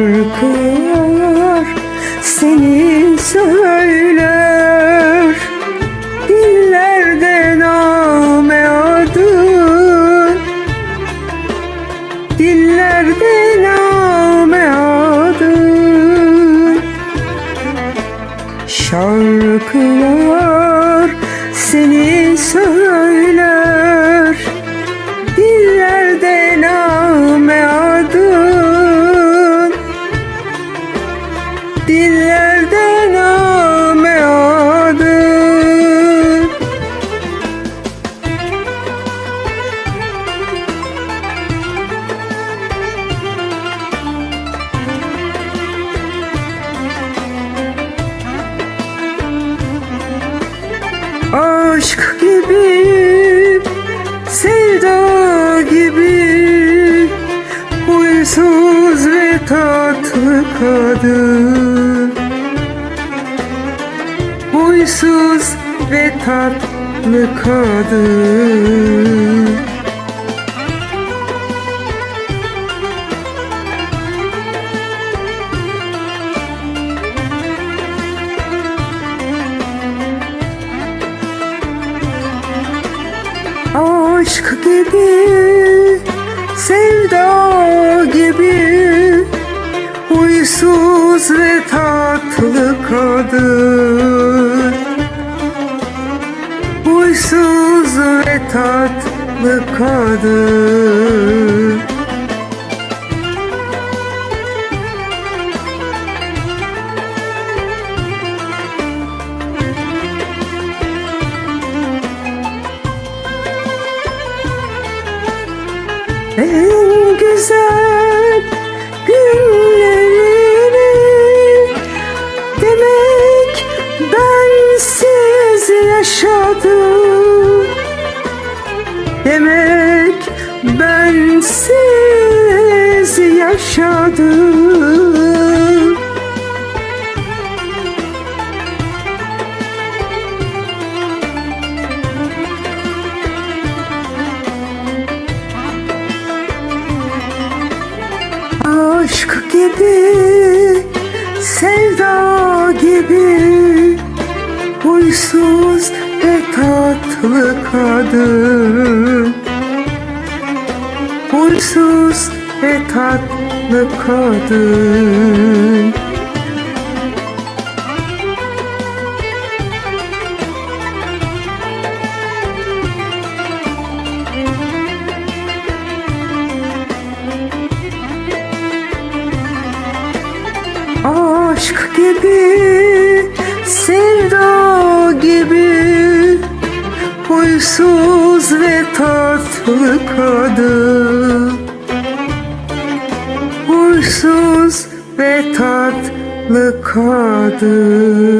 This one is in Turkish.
korkuyor seni söyler. Dillerde name adın Dillerde name adın Şarkılar Dillerde name adın Aşk gibi, sevda gibi Huysuz ve tatlı kadın. Huysuz ve tatlı kadın. Aşk gibi, sevda gibi tatlı kadın En güzel bensiz yaşadım. Aşk gibi, sevda gibi Huysuz ve tatlı kadın Huysuz ve tatlı kadın. Aşk gibi, sevda gibi Huysuz ve tatlı kadın Huysuz ve tatlı kadın